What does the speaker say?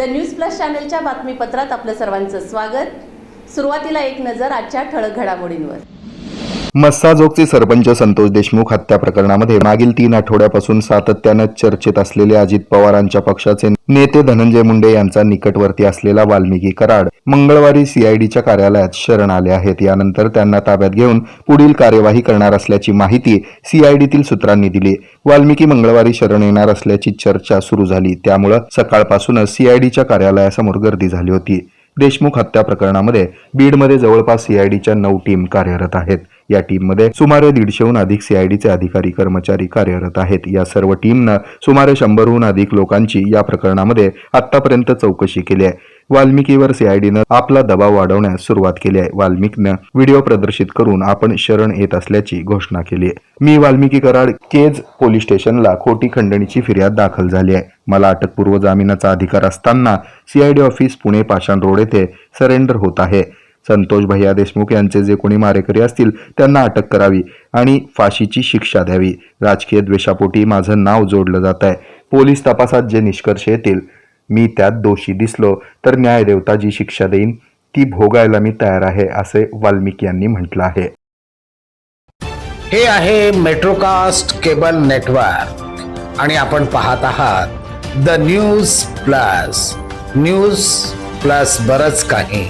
The news plus चॅनलच्या बातमीपत्रात आपलं सर्वांचं स्वागत. सुरुवातीला एक नजर आजच्या ठळक घडामोडींवर. मस्साजोगचे सरपंच संतोष देशमुख हत्या प्रकरणामध्ये मागील तीन आठवड्यापासून सातत्यानं चर्चेत असलेले अजित पवारांच्या पक्षाचे नेते धनंजय मुंडे यांचा निकटवर्ती असलेला वाल्मिकी कराड मंगळवारी सीआयडीच्या कार्यालयात शरण आले आहेत. यानंतर त्यांना ताब्यात घेऊन पुढील कार्यवाही करणार असल्याची माहिती सीआयडीतील सूत्रांनी दिली. वाल्मिकी मंगळवारी शरण येणार असल्याची चर्चा सुरू झाली. त्यामुळं सकाळपासूनच सीआयडीच्या कार्यालयासमोर गर्दी झाली होती. देशमुख हत्या प्रकरणामध्ये बीडमध्ये जवळपास सीआयडीच्या नऊ टीम कार्यरत आहेत. या टीममध्ये सुमारे दीडशेहून अधिक सीआयडीचे अधिकारी कर्मचारी कार्यरत आहेत. या सर्व टीमनं सुमारे शंभरहून अधिक लोकांची या प्रकरणामध्ये आतापर्यंत चौकशी केली आहे. वाल्मिकीवर सीआयडीनं आपला दबाव वाढवण्यास सुरुवात केली आहे. वाल्मिकनं व्हिडिओ प्रदर्शित करून आपण शरण येत असल्याची घोषणा केली आहे. मी वाल्मिकी कराड केज पोलीस स्टेशनला खोटी खंडणीची फिर्याद दाखल झाली आहे. मला अटकपूर्व जामिनाचा अधिकार असताना CID office Pune Pashan road येथे सरेंडर होत आहे. संतोष भैया देशमुख यांचे जे कोणी मारेकरी असतील त्यांना अटक करावी आणि फाशीची शिक्षा द्यावी. राजकीय द्वेषापोटी माझं नाव जोडलं जात आहे. पोलीस तपासात जे निष्कर्ष येतील मी त्यात दोषी दिसलो तर न्यायदेवता जी शिक्षा देईन. ती भोगायला मी तयार आहे असे वाल्मिकी यांनी म्हटलं आहे. हे आहे मेट्रोकास्ट केबल नेटवर्क. आणि आपण पाहत आहात the news plus. News plus बरच काही.